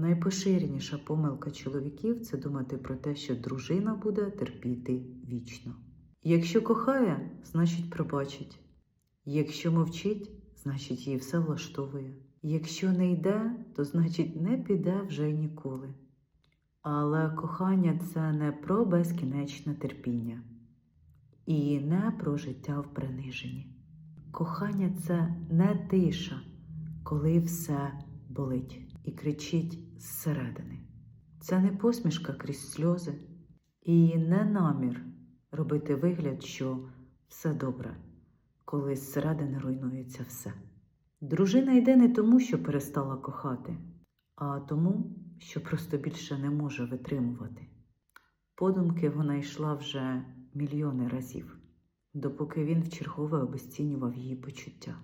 Найпоширеніша помилка чоловіків це думати про те, що дружина буде терпіти вічно. Якщо кохає, значить пробачить. Якщо мовчить, значить її все влаштовує. Якщо не йде, то значить не піде вже ніколи. Але кохання це не про безкінечне терпіння і не про життя в приниженні. Кохання це не тиша, коли все болить і кричить зсередини. Це не посмішка крізь сльози і не намір робити вигляд, що все добре, коли зсередини руйнується все. Дружина йде не тому, що перестала кохати, а тому, що просто більше не може витримувати. Подумки вона йшла вже мільйони разів, допоки він вчергове обесцінював її почуття.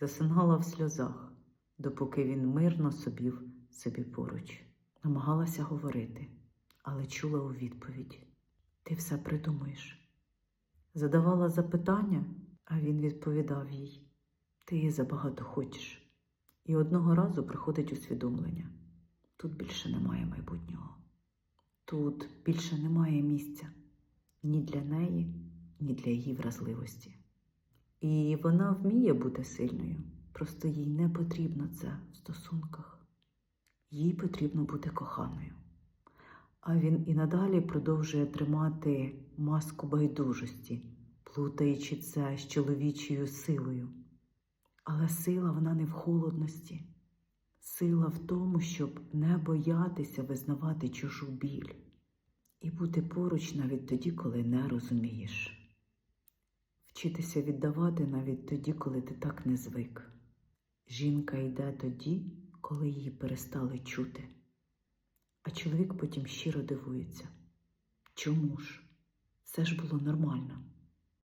Засинала в сльозах, допоки він мирно собів собі поруч. Намагалася говорити, але чула у відповідь: Ти все придумаєш. Задавала запитання, а він відповідав їй: Ти її забагато хочеш. І одного разу приходить усвідомлення: тут більше немає майбутнього, тут більше немає місця ні для неї, ні для її вразливості. І вона вміє бути сильною, просто їй не потрібно це в стосунках. Їй потрібно бути коханою. А він і надалі продовжує тримати маску байдужості, плутаючи це з чоловічою силою. Але сила вона не в холодності, сила в тому, щоб не боятися визнавати чужу біль і бути поруч навіть тоді, коли не розумієш. Вчитися віддавати навіть тоді, коли ти так не звик. Жінка йде тоді, коли її перестали чути. А чоловік потім щиро дивується. Чому ж? Все ж було нормально.